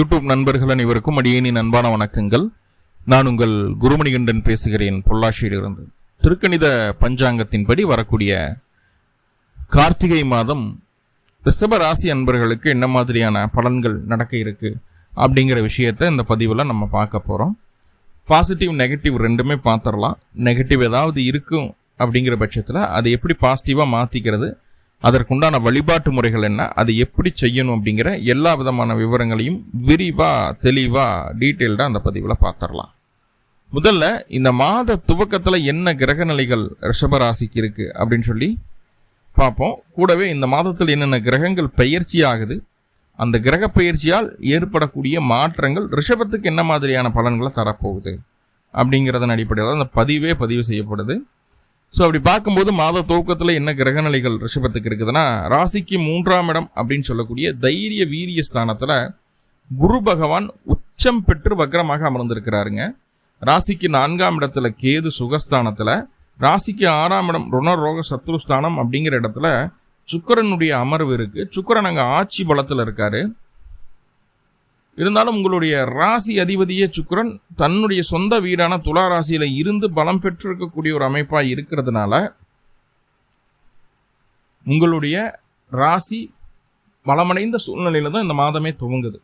YouTube நண்பர்கள் அனைவருக்கும் அடியேனின் அன்பான வணக்கங்கள். நான் உங்கள் குருமணிகண்டன் பேசுகிறேன் பொள்ளாச்சியிலிருந்து. திருக்கணித பஞ்சாங்கத்தின்படி வரக்கூடிய கார்த்திகை மாதம் ரிஷப ராசி அன்பர்களுக்கு என்ன மாதிரியான பலன்கள் நடக்க இருக்கு அப்படிங்கிற விஷயத்த இந்த பதிவில் நம்ம பார்க்க போகிறோம் பாசிட்டிவ் நெகட்டிவ் ரெண்டுமே பார்த்துடலாம். நெகட்டிவ் ஏதாவது இருக்கும் அப்படிங்கிற பட்சத்தில் அதை எப்படி பாசிட்டிவாக மாற்றிக்கிறது அதற்குண்டான வழிபாட்டு முறைகள் என்ன அதை எப்படி செய்யணும் அப்படிங்கிற எல்லா விதமான விவரங்களையும் விரிவாக தெளிவாக டீட்டெயில்டாக அந்த பதிவில் பார்த்துடலாம் முதல்ல இந்த மாத துவக்கத்தில் என்ன கிரக நிலைகள் ரிஷபராசிக்கு இருக்குது அப்படின்னு சொல்லி பார்ப்போம் கூடவே இந்த மாதத்தில் என்னென்ன கிரகங்கள் பயிற்சி ஆகுது அந்த கிரக பயிற்சியால் ஏற்படக்கூடிய மாற்றங்கள் ரிஷபத்துக்கு என்ன மாதிரியான பலன்களை தரப்போகுது அப்படிங்கிறதன் அடிப்படையில் அந்த பதிவே பதிவு செய்யப்படுது. ஸோ அப்படி பார்க்கும்போது மாத துவக்கத்தில் என்ன கிரகநிலைகள் ரிஷபத்துக்கு இருக்குதுன்னா ராசிக்கு மூன்றாம் இடம் அப்படின்னு சொல்லக்கூடிய தைரிய வீரிய ஸ்தானத்தில் குரு பகவான் உச்சம் பெற்று வக்ரமாக அமர்ந்திருக்கிறாருங்க. ராசிக்கு நான்காம் இடத்துல கேது சுகஸ்தானத்தில் ராசிக்கு ஆறாம் இடம் ருணரோக சத்ருஸ்தானம் அப்படிங்கிற இடத்துல சுக்கரனுடைய அமர்வு இருக்குது சுக்கரன் அங்கே ஆட்சி பலத்தில் இருக்காரு. இருந்தாலும் உங்களுடைய ராசி அதிபதியே சுக்கரன் தன்னுடைய சொந்த வீடான துலா ராசியில் இருந்து பலம் பெற்றிருக்கக்கூடிய ஒரு அமைப்பாக இருக்கிறதுனால உங்களுடைய ராசி பலமடைந்த சூழ்நிலையில் தான் இந்த மாதமே துவங்குது.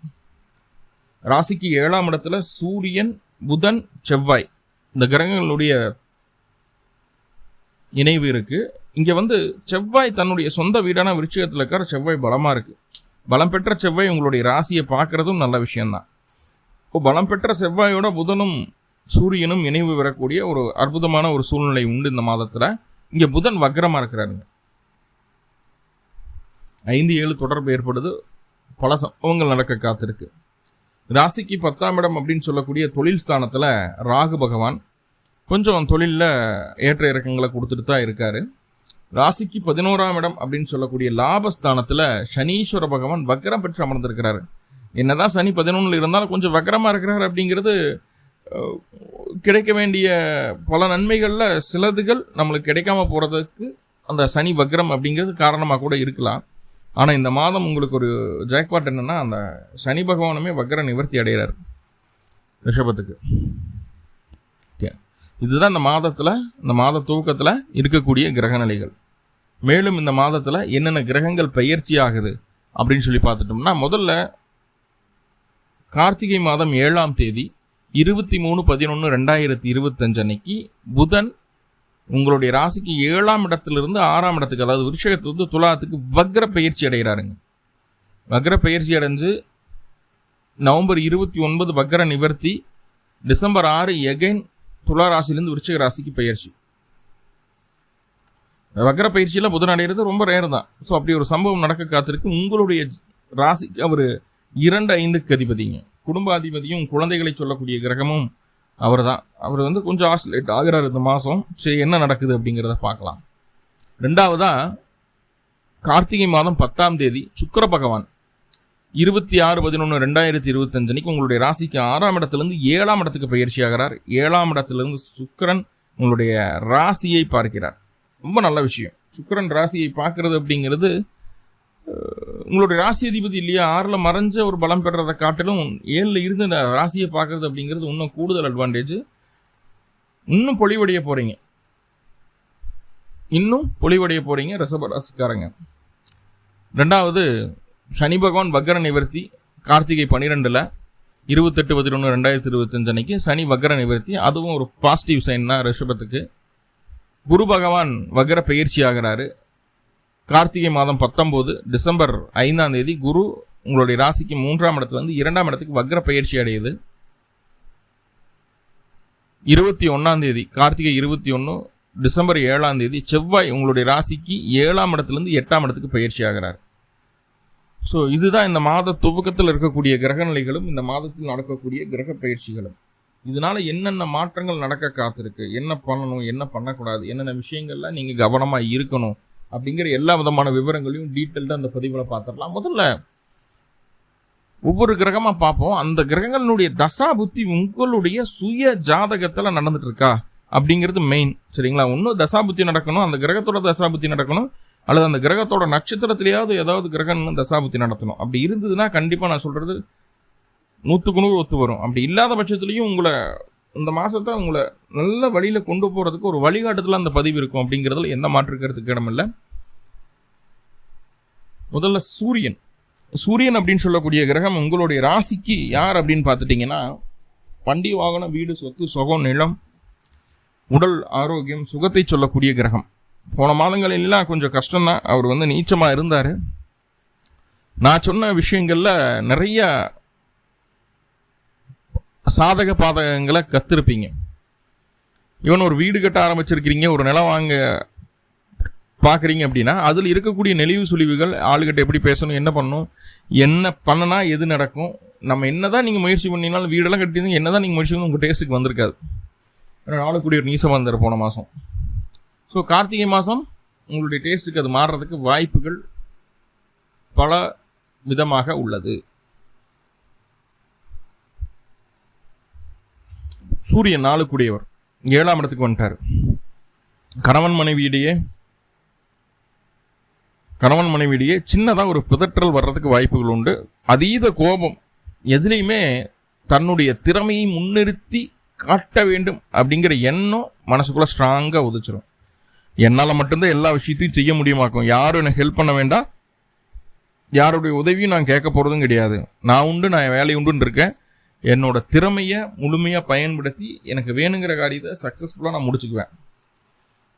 ராசிக்கு ஏழாம் இடத்துல சூரியன் புதன் செவ்வாய் இந்த கிரகங்களுடைய இணைவு இருக்குது இங்கே வந்து செவ்வாய் தன்னுடைய சொந்த வீடான விருட்சகத்தில் இருக்கிற செவ்வாய் பலமாக இருக்குது பலம் பெற்ற செவ்வாய் உங்களுடைய ராசியை பார்க்கறதும் நல்ல விஷயந்தான் இப்போ பலம் பெற்ற செவ்வாயோட புதனும் சூரியனும் இணைவு பெறக்கூடிய ஒரு அற்புதமான ஒரு சூழ்நிலை உண்டு இந்த மாதத்தில். இங்கே புதன் வக்ரமாக இருக்கிறாருங்க. ஐந்து ஏழு தொடர்பு ஏற்படுது. பல சம்பவங்கள் நடக்க காத்திருக்கு. ராசிக்கு பத்தாம் இடம் அப்படின்னு சொல்லக்கூடிய தொழில் ஸ்தானத்தில் ராகு பகவான் கொஞ்சம் தொழிலில் ஏற்ற இறக்கங்களை கொடுத்துட்டு தான் இருக்காரு. ராசிக்கு பதினோராம் இடம் அப்படின்னு சொல்லக்கூடிய லாபஸ்தானத்தில் சனீஸ்வர பகவான் வக்கரம் பெற்று அமர்ந்திருக்கிறாரு. என்னதான் சனி பதினொன்றில் இருந்தாலும் கொஞ்சம் வக்கரமாக இருக்கிறார் அப்படிங்கிறது கிடைக்க வேண்டிய பல நன்மைகளில் சிலதுகள் நம்மளுக்கு கிடைக்காம போகிறதுக்கு அந்த சனி வக்ரம் அப்படிங்கிறது காரணமாக கூட இருக்கலாம். ஆனால் இந்த மாதம் உங்களுக்கு ஒரு ஜாக்பாட் என்னென்னா அந்த சனி பகவானுமே வக்ர நிவர்த்தி அடைகிறார். ரிஷபத்துக்கு. இதுதான் இந்த மாதத்தில் இந்த மாத தூக்கத்தில் இருக்கக்கூடிய கிரகநிலைகள். மேலும் இந்த மாதத்தில் என்னென்ன கிரகங்கள் பயிற்சி ஆகுது அப்படின்னு சொல்லி பார்த்துட்டோம்னா முதல்ல கார்த்திகை மாதம் ஏழாம் தேதி இருபத்தி மூணு பதினொன்று ரெண்டாயிரத்தி இருபத்தஞ்சு அன்னைக்கு புதன் உங்களுடைய ராசிக்கு ஏழாம் இடத்திலிருந்து ஆறாம் இடத்துக்கு அதாவது விருஷகத்திலிருந்து துலாத்துக்கு வக்ர பயிற்சி அடைகிறாருங்க. வக்ர பயிற்சி அடைஞ்சு நவம்பர் இருபத்தி ஒன்பது வக்ர நிவர்த்தி டிசம்பர் ஆறு எகைன் துலா ராசிலேருந்து விருச்சிக ராசிக்கு பயிற்சி. வக்கர பயிற்சியில் புதன் அடைகிறது ரொம்ப ரேர் தான். ஸோ அப்படி ஒரு சம்பவம் நடக்க காத்திருக்கு. உங்களுடைய ராசிக்கு அவர் இரண்டு ஐந்துக்கு அதிபதிங்க. குடும்ப அதிபதியும் குழந்தைகளை சொல்லக்கூடிய கிரகமும் அவர் தான் அவர் வந்து கொஞ்சம் ஆசிலேட் ஆகிறார் இந்த மாதம் சரி என்ன நடக்குது அப்படிங்கிறத பார்க்கலாம். ரெண்டாவதாக கார்த்திகை மாதம் பத்தாம் தேதி சுக்கர பகவான். இருபத்தி ஆறு பதினொன்று ரெண்டாயிரத்தி இருபத்தஞ்சு அன்னைக்கு உங்களுடைய ராசிக்கு ஆறாம் இடத்துலேருந்து ஏழாம் இடத்துக்கு பயிற்சி ஆகிறார் ஏழாம் இடத்துலேருந்து சுக்கரன் உங்களுடைய ராசியை பார்க்கிறார். ரொம்ப நல்ல விஷயம். சுக்கரன் ராசியை பார்க்கறது அப்படிங்கிறது உங்களுடைய ராசி அதிபதி இல்லையா? ஆறில் மறைஞ்ச ஒரு பலம் பெறதை காட்டிலும் ஏழில் இருந்து இந்த ராசியை பார்க்கறது அப்படிங்கிறது இன்னும் கூடுதல் அட்வான்டேஜ் இன்னும் பொலிவடைய போகிறீங்க இன்னும் பொலிவடைய போகிறீங்க ரசப ராசிக்காரங்க. ரெண்டாவது சனி பகவான் வக்கர நிவர்த்தி கார்த்திகை பன்னிரெண்டில் இருபத்தெட்டு பதினொன்று ரெண்டாயிரத்தி இருபத்தஞ்சு அன்னைக்கு சனி வக்கர நிவர்த்தி. அதுவும் ஒரு பாசிட்டிவ் சைன் தான் ரிஷபத்துக்கு. குரு பகவான் வக்கர பயிற்சி ஆகிறாரு. கார்த்திகை மாதம் பத்தொம்போது டிசம்பர் ஐந்தாம் தேதி குரு உங்களுடைய ராசிக்கு மூன்றாம் இடத்துலேருந்து இரண்டாம் இடத்துக்கு வக்ர பயிற்சி அடையுது. இருபத்தி ஒன்றாம் தேதி கார்த்திகை இருபத்தி ஒன்று டிசம்பர் ஏழாம் தேதி செவ்வாய் உங்களுடைய ராசிக்கு ஏழாம் இடத்துலேருந்து எட்டாம் இடத்துக்கு பயிற்சி ஆகிறார். ஸோ இதுதான் இந்த மாத துவக்கத்தில் இருக்கக்கூடிய கிரகநிலைகளும் இந்த மாதத்தில் நடக்கக்கூடிய கிரக பயிற்சிகளும். இதனால என்னென்ன மாற்றங்கள் நடக்க காத்திருக்கு என்ன பண்ணணும் என்ன பண்ணக்கூடாது என்னென்ன விஷயங்கள்லாம் நீங்கள் கவனமாக இருக்கணும் அப்படிங்கிற எல்லா விதமான விவரங்களையும் டீட்டெயில்டாக அந்த பதிவில் பார்த்துடலாம் முதல்ல ஒவ்வொரு கிரகமாக பார்ப்போம். அந்த கிரகங்களினுடைய தசா புத்தி உங்களுடைய சுய ஜாதகத்தில் நடந்துட்டு இருக்கா? அப்படிங்கிறது மெயின் சரிங்களா? இன்னும் தசா புத்தி நடக்கணும் அந்த கிரகத்தோட தசா புத்தி நடக்கணும். அல்லது அந்த கிரகத்தோட நட்சத்திரத்திலேயாவது ஏதாவது கிரகம் தசாபுத்தி நடத்தணும். அப்படி இருந்ததுன்னா கண்டிப்பாக நான் சொல்கிறது நூற்றுக்கு நூறு ஒத்து வரும். அப்படி இல்லாத பட்சத்துலேயும் உங்களை இந்த மாதத்தை உங்களை நல்ல வழியில் கொண்டு போகிறதுக்கு ஒரு வழிகாட்டுதல் அந்த பதிவு இருக்கும் அப்படிங்கிறதுல எந்த மாற்றுக்கிறதுக்கு இடமில்லை. முதல்ல சூரியன். சூரியன் அப்படின்னு சொல்லக்கூடிய கிரகம் உங்களுடைய ராசிக்கு யார் அப்படின்னு பார்த்துட்டிங்கன்னா வண்டி வாகனம் வீடு சொத்து சுகம் நிலம் உடல் ஆரோக்கியம் சுகத்தை சொல்லக்கூடிய கிரகம். போன மாதங்களெல்லாம் கொஞ்சம் கஷ்டம்தான். அவர் வந்து நீச்சமாக இருந்தார். நான் சொன்ன விஷயங்களில் நிறைய சாதக பாதகங்களை கற்றுருப்பீங்க இவன் ஒரு வீடு கட்ட ஆரம்பிச்சிருக்கிறீங்க ஒரு நிலம் வாங்க பார்க்குறீங்க அப்படின்னா அதில் இருக்கக்கூடிய நெளிவு சுழிவுகள் ஆளுகிட்ட எப்படி பேசணும் என்ன பண்ணணும் என்ன பண்ணனா எது நடக்கும் நம்ம என்ன தான் நீங்கள் முயற்சி பண்ணினாலும் வீடெல்லாம் கட்டியிருந்தீங்க என்ன தான் நீங்கள் முயற்சி பண்ணி உங்கள் டேஸ்ட்டுக்கு வந்திருக்காது. நாளுக்குடிய ஒரு நீசம் வந்தார் போன மாதம் ஸோ கார்த்திகை மாதம் உங்களுடைய டேஸ்ட்டுக்கு அது மாறுறதுக்கு வாய்ப்புகள் பல விதமாக உள்ளது. சூரியன் நாளுக்குடையவர். ஏழாம் இடத்துக்கு வந்துட்டார். கணவன் மனைவியிடையே கணவன் மனைவியிடையே சின்னதாக ஒரு பிதற்றல் வர்றதுக்கு வாய்ப்புகள் உண்டு. அதீத கோபம் எதுலேயுமே தன்னுடைய திறமையை முன்னிறுத்தி காட்ட வேண்டும் அப்படிங்கிற எண்ணம் மனசுக்குள்ளே ஸ்ட்ராங்காக உதிச்சிரும். என்னால் மட்டும்தான் எல்லா விஷயத்தையும் செய்ய முடியுமாக்கும். யாரும் எனக்கு ஹெல்ப் பண்ண வேண்டாம். யாருடைய உதவியும் நான் கேட்க போகிறதும் கிடையாது. நான் உண்டு நான் வேலை உண்டுன்னு இருக்கேன். என்னோட திறமையை முழுமையாக பயன்படுத்தி எனக்கு வேணுங்கிற காரியத்தை சக்ஸஸ்ஃபுல்லாக நான் முடிச்சுக்குவேன்.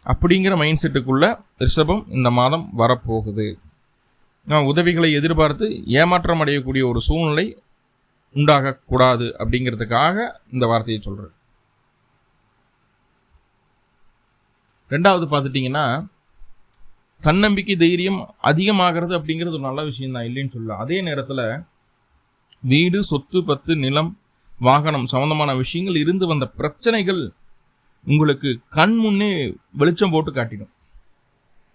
அப்படிங்கிற மைண்ட் செட்டுக்குள்ளே ரிஷபம் இந்த மாதம் வரப்போகுது. நான் உதவிகளை எதிர்பார்த்து ஏமாற்றம் அடையக்கூடிய ஒரு சூழ்நிலை உண்டாகக்கூடாது அப்படிங்கிறதுக்காக இந்த வார்த்தையை சொல்கிறேன் ரெண்டாவது பார்த்துட்டிங்கன்னா தன்னம்பிக்கை தைரியம் அதிகமாகிறது அப்படிங்கிறது ஒரு நல்ல விஷயம் தான் இல்லைன்னு சொல்லலாம் அதே நேரத்தில் வீடு சொத்து பத்து நிலம் வாகனம் சம்மந்தமான விஷயங்கள் இருந்து வந்த பிரச்சனைகள் உங்களுக்கு கண் முன்னே வெளிச்சம் போட்டு காட்டிடும்.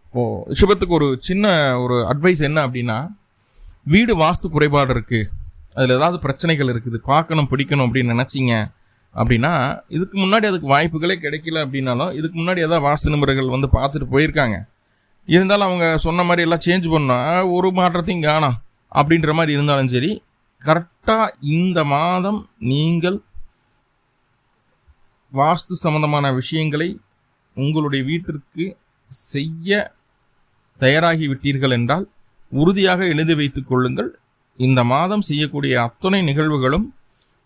இப்போது ரிஷபத்துக்கு ஒரு சின்ன ஒரு அட்வைஸ் என்ன அப்படின்னா வீடு வாஸ்து குறைபாடு இருக்குது அதில் ஏதாவது பிரச்சனைகள் இருக்குது. பார்க்கணும் பிடிக்கணும் அப்படின்னு நினச்சிங்க. அப்படின்னா இதுக்கு முன்னாடி அதுக்கு வாய்ப்புகளே கிடைக்கல அப்படின்னாலும் இதுக்கு முன்னாடி ஏதாவது வாஸ்து நிபுணர்கள் வந்து பார்த்துட்டு போயிருக்காங்க. இருந்தாலும் அவங்க சொன்ன மாதிரி எல்லாம் சேஞ்ச் பண்ணால் ஒரு மாற்றத்தையும் காணும் அப்படின்ற மாதிரி இருந்தாலும் சரி கரெக்டாக இந்த மாதம் நீங்கள் வாஸ்து சம்பந்தமான விஷயங்களை உங்களுடைய வீட்டிற்கு செய்ய தயாராகி விட்டீர்கள் என்றால் உறுதியாக எழுதி வைத்துக் கொள்ளுங்கள். இந்த மாதம் செய்யக்கூடிய அத்தனை நிகழ்வுகளும்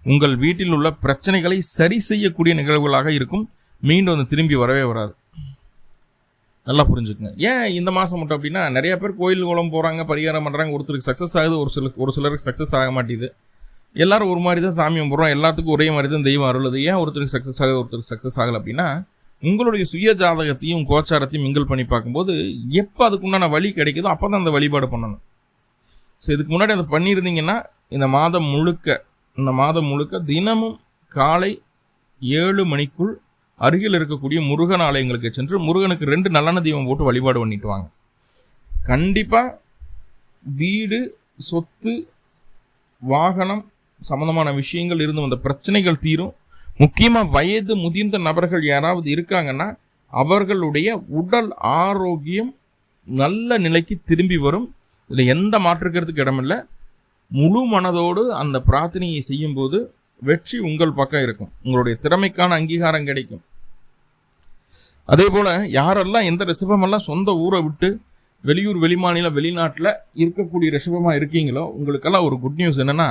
உங்கள் வீட்டில் உள்ள பிரச்சனைகளை சரி செய்யக்கூடிய நிகழ்வுகளாக இருக்கும். மீண்டும் வந்து திரும்பி வரவே வராது. நல்லா புரிஞ்சுக்குங்க. ஏன் இந்த மாதம் மட்டும் அப்படின்னா நிறைய பேர் கோயில் குளம் போகிறாங்க பரிகாரம் பண்ணுறாங்க ஒருத்தருக்கு சக்ஸஸ் ஆகுது ஒரு சில ஒரு சிலருக்கு சக்ஸஸ் ஆக மாட்டேது எல்லாரும் ஒரு மாதிரி தான் சாமி கும்பிட்றோம். எல்லாத்துக்கும் ஒரே மாதிரி தான் தெய்வம் அருளுது. ஏன் ஒருத்தருக்கு சக்ஸஸ் ஆகுது ஒருத்தருக்கு சக்ஸஸ் ஆகலை அப்படின்னா உங்களுடைய சுய ஜாதகத்தையும் கோச்சாரத்தையும் மிங்கிள் பண்ணி பார்க்கும்போது எப்போ அதுக்குண்டான வழி கிடைக்குதோ அப்போ தான் அந்த வழிபாடு பண்ணணும். ஸோ இதுக்கு முன்னாடி அதை பண்ணியிருந்தீங்கன்னா இந்த மாதம் முழுக்க இந்த மாதம் முழுக்க தினமும் காலை ஏழு மணிக்குள் அருகில் இருக்கக்கூடிய முருகன் ஆலயங்களுக்கு சென்று முருகனுக்கு ரெண்டு நல்லெண்ண தீபம் போட்டு வழிபாடு பண்ணிட்டு வாங்க. கண்டிப்பாக வீடு சொத்து வாகனம் சம்மந்தமான விஷயங்கள் இருந்து வந்த பிரச்சனைகள் தீரும். முக்கியமாக வயது முதிர்ந்த நபர்கள் யாராவது இருக்காங்கன்னா அவர்களுடைய உடல் ஆரோக்கியம் நல்ல நிலைக்கு திரும்பி வரும். இதில் எந்த மாற்றுக்கிறதுக்கு இடமில்லை. முழு மனதோடு அந்த பிரார்த்தனையை செய்யும்போது வெற்றி உங்கள் பக்கம் இருக்கும். உங்களுடைய திறமைக்கான அங்கீகாரம் கிடைக்கும். அதே போல் யாரெல்லாம் எந்த ரிசபமெல்லாம் சொந்த ஊரை விட்டு வெளியூர் வெளிமாநில வெளிநாட்டில் இருக்கக்கூடிய ரிஷபமாக இருக்கீங்களோ உங்களுக்கெல்லாம் ஒரு குட் நியூஸ் என்னென்னா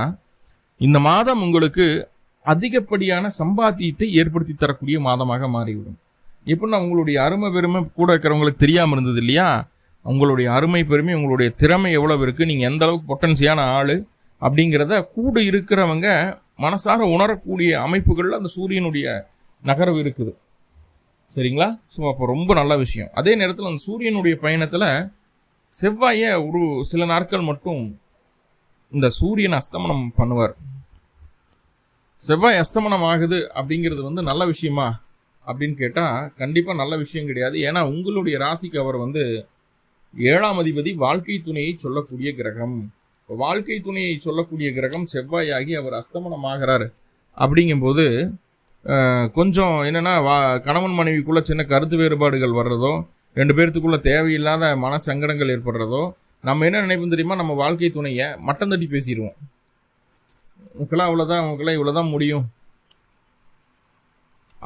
இந்த மாதம் உங்களுக்கு அதிகப்படியான சம்பாத்தியத்தை ஏற்படுத்தி தரக்கூடிய மாதமாக மாறிவிடும். எப்படின்னா உங்களுடைய அருமை பெருமை கூட இருக்கிறவங்களுக்கு தெரியாமல் இருந்தது இல்லையா? உங்களுடைய அருமை பெருமை உங்களுடைய திறமை எவ்வளவு இருக்குது நீங்கள் எந்த அளவுக்கு பொட்டன்சியான ஆள் அப்படிங்கிறத கூட இருக்கிறவங்க மனசாக உணரக்கூடிய அமைப்புகளில் அந்த சூரியனுடைய நகர்வு இருக்குது. சரிங்களா? ஸோ அப்போ ரொம்ப நல்ல விஷயம். அதே நேரத்தில் அந்த சூரியனுடைய பயணத்தில் செவ்வாயை ஒரு சில நாட்கள் மட்டும் இந்த சூரியன் அஸ்தமனம் பண்ணுவார். செவ்வாய் அஸ்தமனம் ஆகுது அப்படிங்கிறது வந்து நல்ல விஷயமா அப்படின்னு கேட்டால் கண்டிப்பாக நல்ல விஷயம் கிடையாது. ஏன்னா உங்களுடைய ராசிக்கு அவர் வந்து ஏழாம் அதிபதி வாழ்க்கை துணையை சொல்லக்கூடிய கிரகம். வாழ்க்கை துணையை சொல்லக்கூடிய கிரகம் செவ்வாயாகி அவர் அஸ்தமனம் ஆகிறார் அப்படிங்கும்போது கொஞ்சம் என்னென்னா வா கணவன் மனைவிக்குள்ளே சின்ன கருத்து வேறுபாடுகள் வர்றதோ ரெண்டு பேர்த்துக்குள்ளே தேவையில்லாத மன சங்கடங்கள் ஏற்படுறதோ நம்ம என்ன நினைப்போம் தெரியுமா? நம்ம வாழ்க்கை துணையை மட்டம் தட்டி பேசிடுவோம். உங்களுக்கெல்லாம் அவ்வளோதான் உங்களுக்கெல்லாம் இவ்வளோ தான் முடியும்.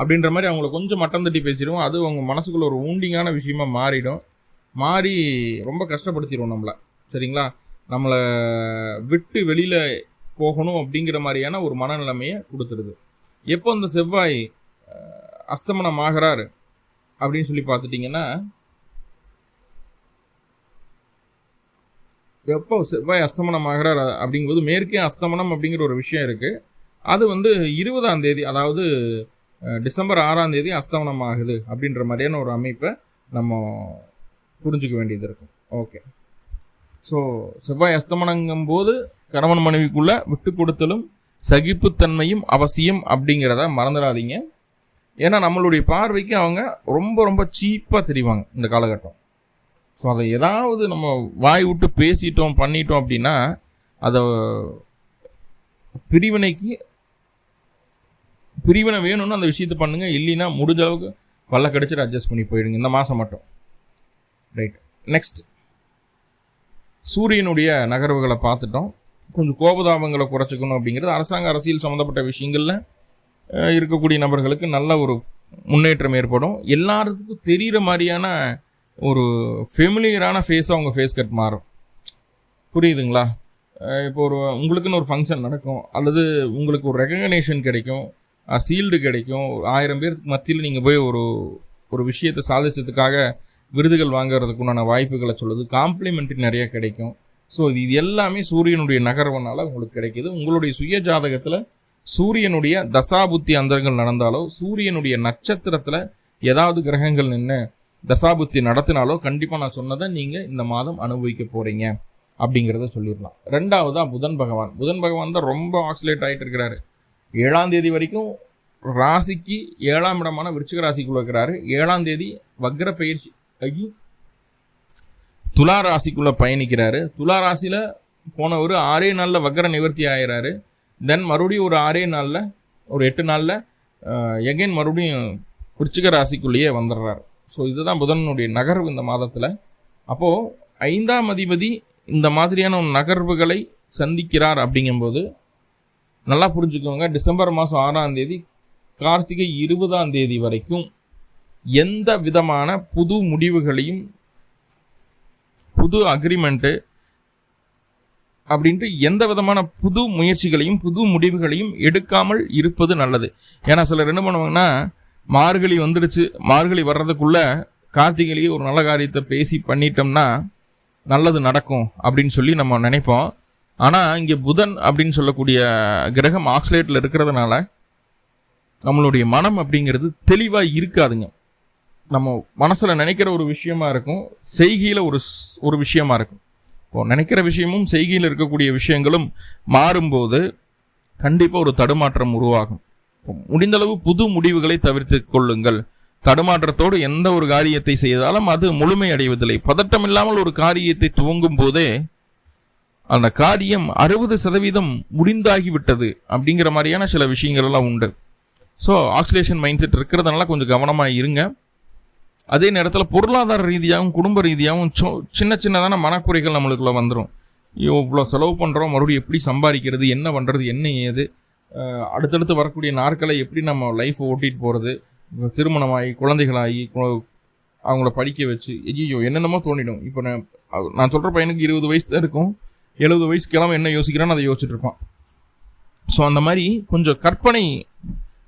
அப்படின்ற மாதிரி அவங்கள கொஞ்சம் மட்டம் தட்டி பேசிடுவோம். அது அவங்க மனசுக்குள்ள ஒரு ஊண்டிங்கான விஷயமா மாறிடும். மாறி ரொம்ப கஷ்டப்படுத்திடுவோம் நம்மளை. சரிங்களா? நம்மளை விட்டு வெளியில் போகணும் அப்படிங்கிற மாதிரியான ஒரு மனநிலைமையை கொடுத்துருது. எப்போ இந்த செவ்வாய் அஸ்தமனம் ஆகிறாரு அப்படின்னு சொல்லி பார்த்துட்டிங்கன்னா எப்போ செவ்வாய் அஸ்தமனம் ஆகிறார் அப்படிங்கும்போது மேற்கே அஸ்தமனம் அப்படிங்கிற ஒரு விஷயம் இருக்குது அது வந்து இருபதாம் தேதி அதாவது டிசம்பர் ஆறாம் தேதி அஸ்தமனம் ஆகுது அப்படின்ற மாதிரியான ஒரு அமைப்பை நம்ம புரிஞ்சுக்க வேண்டியது இருக்கும். ஓகே ஸோ செவ்வாய் அஸ்தமனங்கும் போது கணவன் மனைவிக்குள்ள விட்டு கொடுத்தலும் சகிப்புத்தன்மையும் அவசியம் அப்படிங்கிறத மறந்துடாதீங்க. ஏன்னா நம்மளுடைய பார்வைக்கு அவங்க ரொம்ப ரொம்ப சீப்பாக தெரிவாங்க இந்த காலகட்டம். ஸோ அதை ஏதாவது நம்ம வாய் விட்டு பேசிட்டோம் பண்ணிட்டோம் அப்படின்னா அதை பிரிவினைக்கு பிரிவினை வேணும்னு அந்த விஷயத்தை பண்ணுங்க. இல்லைன்னா முடிஞ்ச அளவுக்கு வல்ல கிடச்சிட்டு அட்ஜஸ்ட் பண்ணி போயிடுங்க. இந்த மாதம் மட்டும். ரைட் நெக்ஸ்ட் சூரியனுடைய நகர்வுகளை பார்த்துட்டோம். கொஞ்சம் கோபதாபங்களை குறைச்சிக்கணும் அப்படிங்கிறது அரசாங்க அரசியல் சம்மந்தப்பட்ட விஷயங்களில் இருக்கக்கூடிய நபர்களுக்கு நல்ல ஒரு முன்னேற்றம் ஏற்படும். எல்லாத்துக்கும் தெரிகிற மாதிரியான ஒரு ஃபெமிலியரான ஃபேஸாக அவங்க ஃபேஸ் கட் மாறும். புரியுதுங்களா? இப்போ ஒரு உங்களுக்குன்னு ஒரு ஃபங்க்ஷன் நடக்கும். அல்லது உங்களுக்கு ஒரு ரெகக்னேஷன் கிடைக்கும். சீல்டு கிடைக்கும். ஆயிரம் பேருக்கு மத்தியில் நீங்கள் போய் ஒரு ஒரு விஷயத்தை சாதிச்சதுக்காக விருதுகள் வாங்குறதுக்கு உண்டான வாய்ப்புகளை சொல்லுது. காம்ப்ளிமெண்ட்ரி நிறைய கிடைக்கும். ஸோ இது எல்லாமே சூரியனுடைய நகர்வனால் உங்களுக்கு கிடைக்கிது. உங்களுடைய சுய ஜாதகத்தில் சூரியனுடைய தசாபுத்தி அந்தரங்கள் நடந்தாலோ சூரியனுடைய நட்சத்திரத்தில் ஏதாவது கிரகங்கள் நின்று தசாபுத்தி நடத்தினாலோ கண்டிப்பாக நான் சொன்னதை நீங்கள் இந்த மாதம் அனுபவிக்க போகிறீங்க அப்படிங்கிறத சொல்லிடலாம். ரெண்டாவதாக புதன் பகவான். புதன் பகவான் தான் ரொம்ப ஆக்சிலேட் ஆகிட்டு இருக்கிறாரு. ஏழாம் தேதி வரைக்கும் ராசிக்கு ஏழாம் இடமான விருச்சிக ராசிக்குள்ள இருக்கிறாரு. ஏழாம் தேதி வக்ர பயிற்சி துலா ராசிக்குள்ள பயணிக்கிறாரு. துலா ராசியில போனவர் ஆறே நாளில் வக்கர நிவர்த்தி ஆயிறாரு. தென் மறுபடியும் ஒரு ஆறே நாளில் ஒரு எட்டு நாளில் எகைன் மறுபடியும் விருச்சிக ராசிக்குள்ளேயே வந்துடுறாரு. ஸோ இதுதான் புதனுடைய நகர்வு இந்த மாதத்தில். அப்போது ஐந்தாம் அதிபதி இந்த மாதிரியான ஒரு நகர்வுகளை சந்திக்கிறார் அப்படிங்கும்போது நல்லா புரிஞ்சுக்கோங்க. டிசம்பர் மாதம் ஆறாம் தேதி கார்த்திகை இருபதாம் தேதி வரைக்கும் எந்த விதமான புது முடிவுகளையும் புது அக்ரிமெண்ட்டு அப்படின்ட்டு எந்த விதமான புது முயற்சிகளையும் புது முடிவுகளையும் எடுக்காமல் இருப்பது நல்லது. ஏன்னா சிலர் என்ன பண்ணுவாங்கன்னா மார்கழி வந்துடுச்சு. மார்கழி வர்றதுக்குள்ள கார்த்திகையிலேயே ஒரு நல்ல காரியத்தை பேசி பண்ணிட்டோம்னா நல்லது நடக்கும் அப்படின்னு சொல்லி நம்ம நினைப்போம். ஆனால் இங்கே புதன் அப்படின்னு சொல்லக்கூடிய கிரகம் ஆக்சிலேட்டில் இருக்கிறதுனால நம்மளுடைய மனம் அப்படிங்கிறது தெளிவாக இருக்காதுங்க. நம்ம மனசில் நினைக்கிற ஒரு விஷயமா இருக்கும் செய்கையில் ஒரு ஸ்- ஒரு விஷயமா இருக்கும். இப்போ நினைக்கிற விஷயமும் செய்கையில் இருக்கக்கூடிய விஷயங்களும் மாறும்போது கண்டிப்பாக ஒரு தடுமாற்றம் உருவாகும். இப்போ முடிந்தளவு புது முடிவுகளை தவிர்த்து கொள்ளுங்கள். தடுமாற்றத்தோடு எந்த ஒரு காரியத்தை செய்தாலும் அது முழுமை அடைவதில்லை. பதட்டம் இல்லாமல் ஒரு காரியத்தை துவங்கும் போதே அந்த காரியம் அறுபது சதவீதம் முடிந்தாகிவிட்டது அப்படிங்கிற மாதிரியான சில விஷயங்கள் எல்லாம் உண்டு. ஸோ ஆக்சிலேஷன் மைண்ட் செட் இருக்கிறதுனால கொஞ்சம் கவனமாக இருங்க. அதே நேரத்தில் பொருளாதார ரீதியாகவும் குடும்ப ரீதியாகவும் சோ சின்ன சின்னதான மனக்குறைகள் நம்மளுக்குள்ள வந்துடும் ஐயோ இவ்வளோ செலவு பண்ணுறோம் மறுபடியும் எப்படி சம்பாதிக்கிறது என்ன பண்ணுறது என்ன ஏது? அடுத்தடுத்து வரக்கூடிய நாட்களை எப்படி நம்ம லைஃப்பை ஓட்டிகிட்டு போகிறது திருமணமாகி குழந்தைகளாகி கு- அவங்கள படிக்க வச்சு ஐயோ என்னென்னமோ தோணிடும் இப்போ நான் நான் சொல்கிற பையனுக்கு இருபது வயசு தான் இருக்கும். எழுபது வயசு கிழமை என்ன யோசிக்கிறான்னு அதை யோசிச்சுட்டு இருப்பான். ஸோ அந்த மாதிரி கொஞ்சம் கற்பனை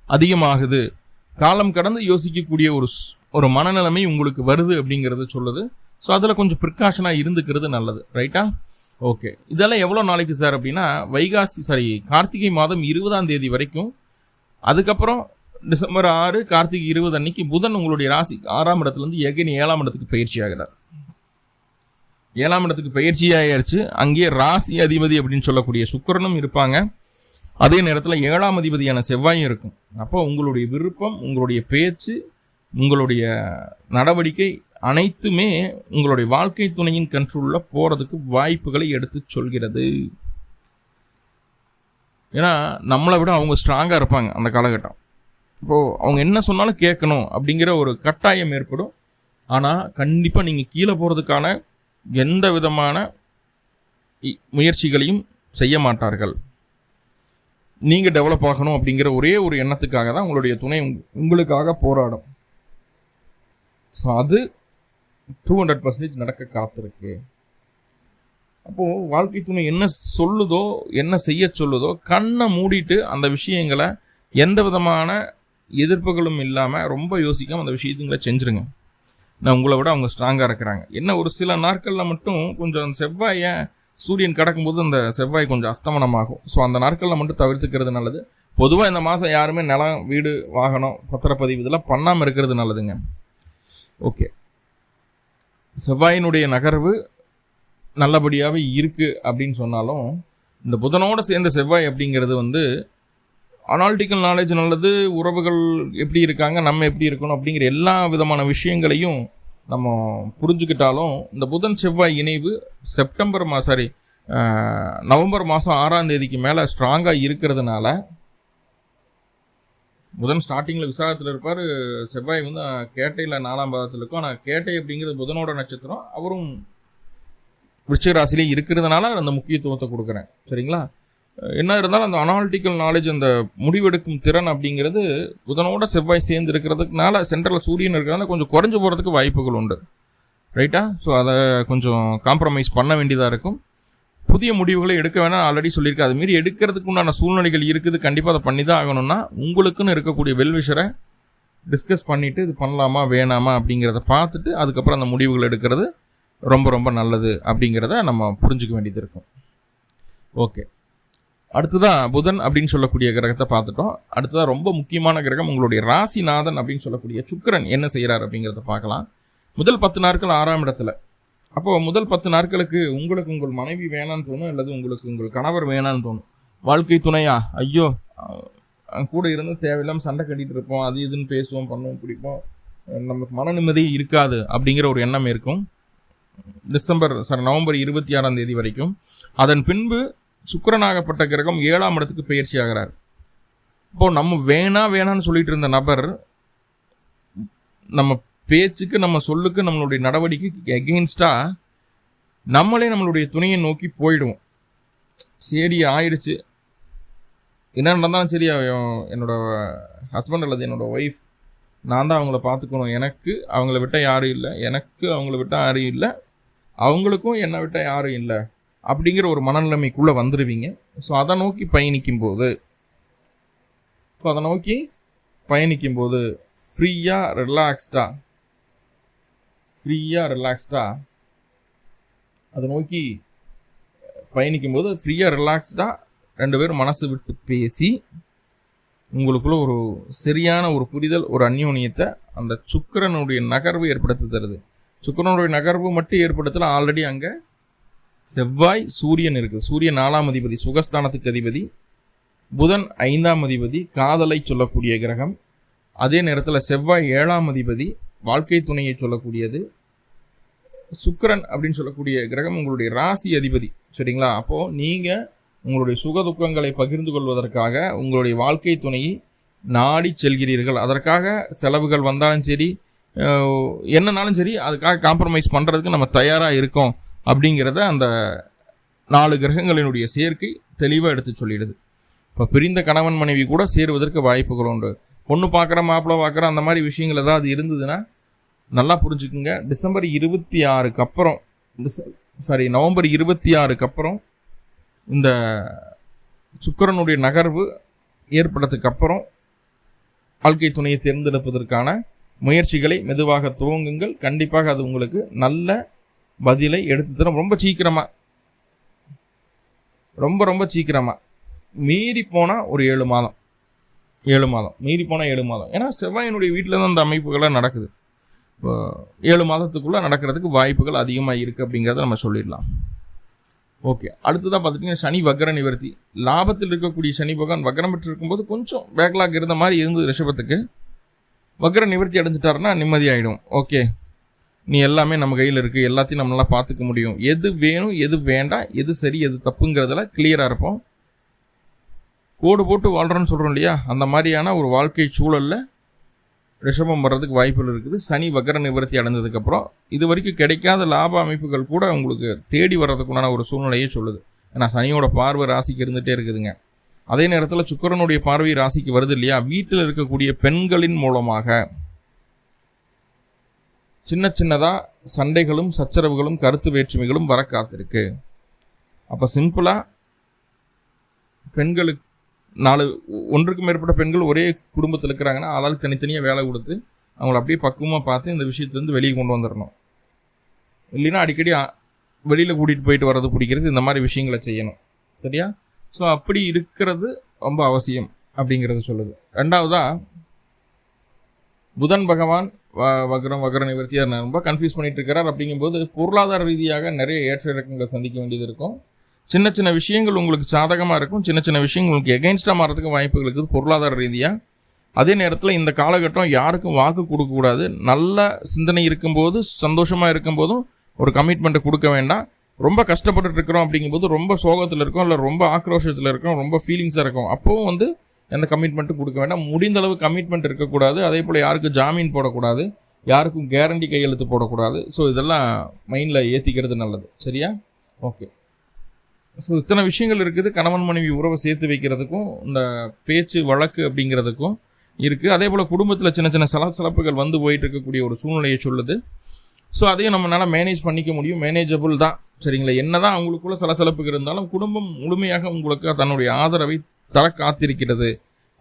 அதிகமாகுது. காலம் கடந்து யோசிக்கக்கூடிய ஒரு ஸ்- ஒரு மனநிலைமை உங்களுக்கு வருது அப்படிங்கிறத சொல்லுது. ஸோ அதில் கொஞ்சம் ப்ரிகாஷனாக இருந்துக்கிறது நல்லது. ரைட்டா ஓகே இதெல்லாம் எவ்வளோ நாளைக்கு சார் அப்படின்னா வைகாசி சாரி கார்த்திகை மாதம் இருபதாம் தேதி வரைக்கும் அதுக்கப்புறம் டிசம்பர் ஆறு கார்த்திகை இருபது அன்னைக்கு புதன் உங்களுடைய ராசி ஆறாம் இடத்துலேருந்து எகைன் ஏழாம் இடத்துக்கு பயிற்சி ஆகிறார். ஏழாம் இடத்துக்கு பயிற்சி ஆயாச்சு அங்கேயே ராசி அதிபதி அப்படின்னு சொல்லக்கூடிய சுக்கரனும் இருப்பாங்க. அதே நேரத்தில் ஏழாம் அதிபதியான செவ்வாயும் இருக்கும். அப்போ உங்களுடைய விருப்பம் உங்களுடைய பேச்சு உங்களுடைய நடவடிக்கை அனைத்துமே உங்களுடைய வாழ்க்கை துணையின் கண்ட்ரோலில் போகிறதுக்கு வாய்ப்புகளை எடுத்து சொல்கிறது. ஏன்னா நம்மளை விட அவங்க ஸ்ட்ராங்காக இருப்பாங்க அந்த காலகட்டம். இப்போது அவங்க என்ன சொன்னாலும் கேட்கணும் அப்படிங்கிற ஒரு கட்டாயம் ஏற்படும். ஆனால் கண்டிப்பாக நீங்கள் கீழே போகிறதுக்கான எந்த விதமான இ- முயற்சிகளையும் செய்ய மாட்டார்கள். நீங்கள் டெவலப் ஆகணும் அப்படிங்கிற ஒரே ஒரு எண்ணத்துக்காக தான் உங்களுடைய துணை உங்களுக்காக போராடும். ஸோ அது டூ ஹண்ட்ரட் பர்சன்டேஜ் நடக்க காத்திருக்கு. அப்போது வாழ்க்கை துணை என்ன சொல்லுதோ என்ன செய்ய சொல்லுதோ கண்ணை மூடிட்டு அந்த விஷயங்களை எந்த விதமான எதிர்ப்புகளும் இல்லாமல் ரொம்ப யோசிக்காமல் அந்த விஷயத்துங்களை செஞ்சுருங்க. நான் உங்களை விட அவங்க ஸ்ட்ராங்காக இருக்கிறாங்க. என்ன ஒரு சில நாட்களில் மட்டும் கொஞ்சம் செவ்வாயை சூரியன் கடக்கும்போது அந்த செவ்வாய் கொஞ்சம் அஸ்தமனமாகும். ஸோ அந்த நாட்களில் மட்டும் தவிர்த்துக்கிறது நல்லது. பொதுவாக இந்த மாதம் யாருமே நிலம் வீடு வாகனம் பத்திரப்பதிவு இதெல்லாம் பண்ணாமல் இருக்கிறது நல்லதுங்க. ஓகே செவ்வாயினுடைய நகர்வு நல்லபடியாகவே இருக்குது அப்படின்னு சொன்னாலும் இந்த புதனோடு சேர்ந்த செவ்வாய் அப்படிங்கிறது வந்து அனாலிட்டிக்கல் நாலேஜ் நல்லது உறவுகள் எப்படி இருக்காங்க நம்ம எப்படி இருக்கணும் அப்படிங்கிற எல்லா விதமான விஷயங்களையும் நம்ம புரிஞ்சுக்கிட்டாலும் இந்த புதன் செவ்வாய் இணைவு செப்டம்பர் மா சாரி நவம்பர் மாதம் ஆறாம் தேதிக்கு மேலே ஸ்ட்ராங்காக இருக்கிறதுனால புதன் ஸ்டார்டிங்கில் விசாகத்தில் இருப்பார். செவ்வாய் வந்து கேட்டையில் நாலாம் பாதத்தில் இருக்கும். ஆனால் கேட்டை அப்படிங்கிறது புதனோட நட்சத்திரம். அவரும் விருச்சிக ராசியிலே இருக்கிறதுனால அந்த முக்கியத்துவத்தை கொடுக்குறேன். சரிங்களா? என்ன இருந்தாலும் அந்த அனாலிட்டிக்கல் நாலேஜ் அந்த முடிவெடுக்கும் திறன் அப்படிங்கிறது புதனோட செவ்வாய் சேர்ந்து இருக்கிறதுக்குனால சென்ட்ரலில் சூரியன் இருக்கிறதுனால கொஞ்சம் குறைஞ்சு போகிறதுக்கு வாய்ப்புகள் உண்டு. ரைட்டா ஸோ அதை கொஞ்சம் காம்ப்ரமைஸ் பண்ண வேண்டியதாக இருக்கும். புதிய முடிவுகளை எடுக்க வேணாம். ஆல்ரெடி சொல்லியிருக்கேன். அது எடுக்கிறதுக்கு உண்டான சூழ்நிலைகள் இருக்குது. கண்டிப்பாக அதை பண்ணி தான் ஆகணும்னா உங்களுக்குன்னு இருக்கக்கூடிய வெல்விஷரை டிஸ்கஸ் பண்ணிவிட்டு இது பண்ணலாமா வேணாமா அப்படிங்கிறத பார்த்துட்டு அதுக்கப்புறம் அந்த முடிவுகள் எடுக்கிறது ரொம்ப ரொம்ப நல்லது அப்படிங்கிறத நம்ம புரிஞ்சுக்க வேண்டியது இருக்கும். ஓகே அடுத்ததான் புதன் அப்படின்னு சொல்லக்கூடிய கிரகத்தை பார்த்துட்டோம். அடுத்ததான் ரொம்ப முக்கியமான கிரகம் உங்களுடைய ராசிநாதன் அப்படின்னு சொல்லக்கூடிய சுக்கரன் என்ன செய்கிறார் அப்படிங்கிறத பார்க்கலாம். முதல் பத்து நாட்கள் ஆறாம் இடத்துல. அப்போ முதல் பத்து நாட்களுக்கு உங்களுக்கு உங்கள் மனைவி வேணான்னு தோணும் அல்லது உங்களுக்கு உங்கள் கணவர் வேணான்னு தோணும். வாழ்க்கை துணையா? ஐயோ கூட இருந்து தேவையில்லாமல் சண்டை கட்டிட்டு இருப்போம் அது இதுன்னு பேசுவோம் பண்ணுவோம் பிடிப்போம். நமக்கு மன நிம்மதி இருக்காது அப்படிங்கிற ஒரு எண்ணம் இருக்கும். டிசம்பர் சாரி நவம்பர் இருபத்தி ஆறாம் தேதி வரைக்கும். அதன் பின்பு சுக்கரனாகப்பட்ட கிரகம் ஏழாம் இடத்துக்கு பயிற்சி ஆகிறார். இப்போது நம்ம வேணா வேணான்னு சொல்லிட்டு இருந்த நபர் நம்ம பேச்சுக்கு நம்ம சொல்லுக்கு நம்மளுடைய நடவடிக்கைக்கு எகெயின்ஸ்டாக நம்மளே நம்மளுடைய துணையை நோக்கி போயிடுவோம். சரி ஆயிடுச்சு என்ன நடந்தாலும் சரி என்னோட ஹஸ்பண்ட் அல்லது என்னோட ஒய்ஃப் நான் தான் அவங்கள பார்த்துக்கணும். எனக்கு அவங்கள விட்டால் யாரும் இல்லை. எனக்கு அவங்கள விட்டால் யாரும் இல்லை. அவங்களுக்கும் என்னை விட்டால் யாரும் இல்லை. அப்படிங்கிற ஒரு மனநிலைமைக்குள்ளே வந்துடுவீங்க ஸோ அதை நோக்கி பயணிக்கும் போது ஸோ அதை நோக்கி பயணிக்கும் போது ஃப்ரீயாக ரிலாக்ஸ்டாக ஃப்ரீயாக ரிலாக்ஸ்டாக அதை நோக்கி பயணிக்கும் போது ஃப்ரீயாக ரிலாக்ஸ்டாக ரெண்டு பேரும் மனசு விட்டு பேசி உங்களுக்குள்ள ஒரு சரியான ஒரு புரிதல் ஒரு அந்யோன்யத்தை அந்த சுக்கிரனுடைய நகர்வு ஏற்படுத்தி தருது. சுக்கிரனுடைய நகர்வு மட்டும் ஏற்படுத்தல ஆல்ரெடி அங்கே செவ்வாய் சூரியன் இருக்குது சூரியன் நாலாம் அதிபதி சுகஸ்தானத்துக்கு அதிபதி. புதன் ஐந்தாம் அதிபதி காதலை சொல்லக்கூடிய கிரகம். அதே நேரத்தில் செவ்வாய் ஏழாம் அதிபதி வாழ்க்கை துணையை சொல்லக்கூடியது. சுக்கிரன் அப்படின்னு சொல்லக்கூடிய கிரகம் உங்களுடைய ராசி அதிபதி சரிங்களா? அப்போது நீங்கள் உங்களுடைய சுக துக்கங்களை பகிர்ந்து கொள்வதற்காக உங்களுடைய வாழ்க்கை துணையை நாடி செல்கிறீர்கள். அதற்காக செலவுகள் வந்தாலும் சரி என்னன்னாலும் சரி அதுக்காக காம்ப்ரமைஸ் பண்ணுறதுக்கு நம்ம தயாராக இருக்கோம். அப்படிங்கிறத அந்த நாலு கிரகங்களினுடைய சேர்க்கை தெளிவாக எடுத்து சொல்லிடுது. இப்போ பிரிந்த கணவன் மனைவி கூட சேருவதற்கு வாய்ப்புகள் உண்டு. பொண்ணு பார்க்குற மாப்பிள்ளை பார்க்குற அந்த மாதிரி விஷயங்கள் ஏதாவது இருந்ததுன்னா நல்லா புரிஞ்சுக்குங்க. டிசம்பர் இருபத்தி ஆறுக்கு அப்புறம் சாரி நவம்பர் இருபத்தி ஆறுக்கு அப்புறம் இந்த சுக்கிரனுடைய நகர்வு ஏற்பட்டதுக்கு அப்புறம் வாழ்க்கை துணையை தேர்ந்தெடுப்பதற்கான முயற்சிகளை மெதுவாக துவங்குங்கள். கண்டிப்பாக அது உங்களுக்கு நல்ல பதிலை எடுத்து தரும் ரொம்ப சீக்கிரமாக ரொம்ப ரொம்ப சீக்கிரமாக மீறி போனால் ஒரு ஏழு மாதம். ஏழு மாதம். மீறி போனால் ஏழு மாதம். ஏன்னா செவ்வாயினுடைய வீட்டில் தான் அந்த அமைப்புகள்லாம் நடக்குது. இப்போ ஏழு மாதத்துக்குள்ளே நடக்கிறதுக்கு வாய்ப்புகள் அதிகமாக இருக்குது அப்படிங்கிறத நம்ம சொல்லிடலாம். ஓகே. அடுத்ததாக பார்த்துட்டிங்கன்னா சனி வக்கர நிவர்த்தி. லாபத்தில் இருக்கக்கூடிய சனி பகவான் வக்கரம் பெற்று இருக்கும்போது கொஞ்சம் பேக்லாக் இருந்த மாதிரி இருந்தது ரிஷபத்துக்கு. வக்கர நிவர்த்தி அடைஞ்சிட்டாருன்னா நிம்மதியாயிடும் ஓகே. நீ எல்லாமே நம்ம கையில் இருக்குது எல்லாத்தையும் நம்மளால் பார்த்துக்க முடியும். எது வேணும் எது வேண்டாம் எது சரி எது தப்புங்கிறதுல கிளியராக இருப்போம். கோடு போட்டு வாழ்கிறோன்னு சொல்கிறோம் இல்லையா? அந்த மாதிரியான ஒரு வாழ்க்கை சூழலில் ரிஷபம் வர்றதுக்கு வாய்ப்புகள் இருக்குது. சனி வக்கர நிவர்த்தி அடைந்ததுக்கப்புறம் இது வரைக்கும் கிடைக்காத லாப அமைப்புகள் கூட உங்களுக்கு தேடி வர்றதுக்குண்டான ஒரு சூழ்நிலையே சொல்லுது. ஏன்னா சனியோட பார்வை ராசிக்கு இருந்துகிட்டே இருக்குதுங்க. அதே நேரத்தில் சுக்கரனுடைய பார்வை ராசிக்கு வருது இல்லையா? வீட்டில் இருக்கக்கூடிய பெண்களின் மூலமாக. சின்ன சின்னதாக சண்டைகளும் சச்சரவுகளும் கருத்து வேற்றுமைகளும் வர காத்திருக்கு. அப்போ சிம்பிளாக பெண்களுக்கு நாலு ஒன்றுக்கு மேற்பட்ட பெண்கள் ஒரே குடும்பத்தில் இருக்கிறாங்கன்னா ஆளாளுக்கு தனித்தனியாக வேலை கொடுத்து அவங்கள அப்படியே பக்குவமாக பார்த்து இந்த விஷயத்துலேருந்து வெளியே கொண்டு வந்துடணும் இல்லைன்னா அடிக்கடி வெளியில் கூட்டிகிட்டு போயிட்டு வர்றது பிடிக்கிறது இந்த மாதிரி விஷயங்களை செய்யணும். சரியா? ஸோ அப்படி இருக்கிறது ரொம்ப அவசியம் அப்படிங்கிறது சொல்லுது. ரெண்டாவதாக புதன் பகவான் வக்ரம் வக்ர நிவர்த்தியாக ரொம்ப கன்ஃபியூஸ் பண்ணிட்டு இருக்கிறார். அப்படிங்கும்போது பொருளாதார ரீதியாக நிறைய ஏற்ற இறக்கங்களை சந்திக்க வேண்டியது இருக்கும். சின்ன சின்ன விஷயங்கள் உங்களுக்கு சாதகமாக இருக்கும். சின்ன சின்ன விஷயங்கள் உங்களுக்கு எகெயின்ஸ்டாக மாறதுக்கு வாய்ப்புகள் இருக்குது பொருளாதார ரீதியாக அதே நேரத்தில் இந்த காலகட்டம் யாருக்கும் வாக்கு கொடுக்கக்கூடாது நல்ல சிந்தனை இருக்கும்போது சந்தோஷமாக இருக்கும்போதும் ஒரு கமிட்மெண்ட்டை கொடுக்க வேண்டாம். ரொம்ப கஷ்டப்பட்டு இருக்கிறோம் அப்படிங்கும்போது ரொம்ப சோகத்தில் இருக்கும் இல்லை ரொம்ப ஆக்ரோஷத்தில் இருக்கும் ரொம்ப ஃபீலிங்ஸாக இருக்கும். அப்போவும் வந்து எந்த கமிட்மெண்ட்டும் கொடுக்க வேண்டாம். முடிந்த அளவு கமிட்மெண்ட் இருக்கக்கூடாது. அதே போல் யாருக்கும் ஜாமீன் போடக்கூடாது. யாருக்கும் கேரண்டி கையெழுத்து போடக்கூடாது. ஸோ இதெல்லாம் மைண்டில் ஏற்றிக்கிறது நல்லது. சரியா? ஓகே ஸோ இத்தனை விஷயங்கள் இருக்குது. கணவன் மனைவி உறவை சேர்த்து வைக்கிறதுக்கும் இந்த பேச்சு வழக்கு அப்படிங்கிறதுக்கும் இருக்குது அதே போல் குடும்பத்தில் சின்ன சின்ன சலசலப்புகள் வந்து போயிட்டு இருக்கக்கூடிய ஒரு சூழ்நிலையை சொல்லுது. ஸோ அதையும் நம்மளால் மேனேஜ் பண்ணிக்க முடியும். மேனேஜபிள் தான். சரிங்களா? என்ன தான் அவங்களுக்குள்ள சலசலப்புகள் இருந்தாலும் குடும்பம் முழுமையாக உங்களுக்கு தன்னுடைய ஆதரவை தர காத்திருக்கிறது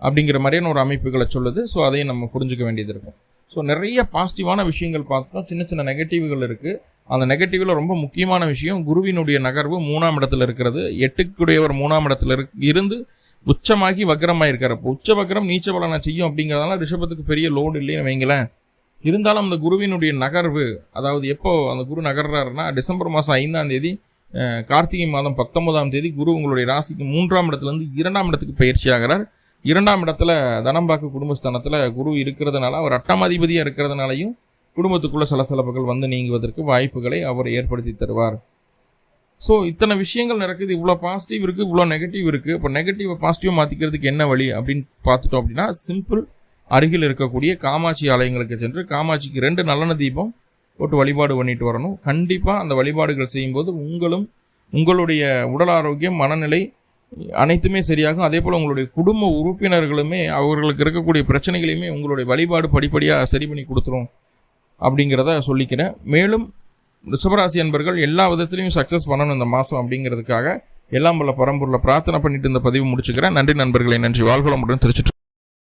அப்படிங்கிற மாதிரியான ஒரு அமைப்புகளை சொல்லுது. ஸோ அதையும் நம்ம புரிஞ்சுக்க வேண்டியது இருக்கும். ஸோ நிறைய பாசிட்டிவான விஷயங்கள் பார்த்தோம். சின்ன சின்ன நெகட்டிவ்கள் இருக்குது அந்த நெகட்டிவில் ரொம்ப முக்கியமான விஷயம் குருவினுடைய நகர்வு மூணாம் இடத்துல இருக்கிறது. எட்டுக்குடையவர் மூணாம் இடத்துல இருந்து உச்சமாகி வக்ரமாக இருக்கார் உச்ச வக்கரம் நீச்ச பலனை செய்யும் அப்படிங்கிறதுனால ரிஷபத்துக்கு பெரிய லோடு இல்லைன்னு வைங்களேன். இருந்தாலும் அந்த குருவினுடைய நகர்வு அதாவது எப்போ அந்த குரு நகர்றாருன்னா டிசம்பர் மாதம் ஐந்தாம் தேதி கார்த்திகை மாதம் பத்தொன்பதாம் தேதி குரு உங்களுடைய ராசிக்கு மூன்றாம் இடத்துலேருந்து இரண்டாம் இடத்துக்கு பயிற்சி ஆகிறார். இரண்டாம் இடத்துல தனம்பாக்கு குடும்பஸ்தானத்தில் குரு இருக்கிறதுனால அவர் அட்டமாதிபதியாக இருக்கிறதுனாலையும் குடும்பத்துக்குள்ள சலசலப்புகள் வந்து நீங்குவதற்கு வாய்ப்புகளை அவர் ஏற்படுத்தி தருவார். ஸோ இத்தனை விஷயங்கள் நடக்குது. இவ்வளோ பாசிட்டிவ் இருக்குது இவ்வளோ நெகட்டிவ் இருக்குது இப்போ நெகட்டிவை பாசிட்டிவாக மாற்றிக்கிறதுக்கு என்ன வழி அப்படின்னு பார்த்துட்டோம் அப்படின்னா சிம்பிள் அருகில் இருக்கக்கூடிய காமாட்சி ஆலயங்களுக்கு சென்று காமாட்சிக்கு ரெண்டு நல்லெண்ண தீபம் போட்டு வழிபாடு பண்ணிட்டு வரணும். கண்டிப்பாக அந்த வழிபாடுகள் செய்யும்போது உங்களும் உங்களுடைய உடல் ஆரோக்கியம் மனநிலை அனைத்துமே சரியாகும். அதே போல் உங்களுடைய குடும்ப உறுப்பினர்களுமே அவர்களுக்கு இருக்கக்கூடிய பிரச்சனைகளையுமே உங்களுடைய வழிபாடு படிப்படியாக சரி பண்ணி கொடுத்துரும் அப்படிங்கிறத சொல்லிக்கிறேன். மேலும் ரிஷபராசி அன்பர்கள் எல்லா விதத்துலையும் சக்ஸஸ் பண்ணணும் இந்த மாதம் அப்படிங்கிறதுக்காக. எல்லாம் பல பரம்பூரில் பிரார்த்தனை பண்ணிட்டு இந்த பதிவு முடிச்சுக்கிறேன். நன்றி நண்பர்களை நன்றி. வாழ்வளமுடன் திருச்சிட்டு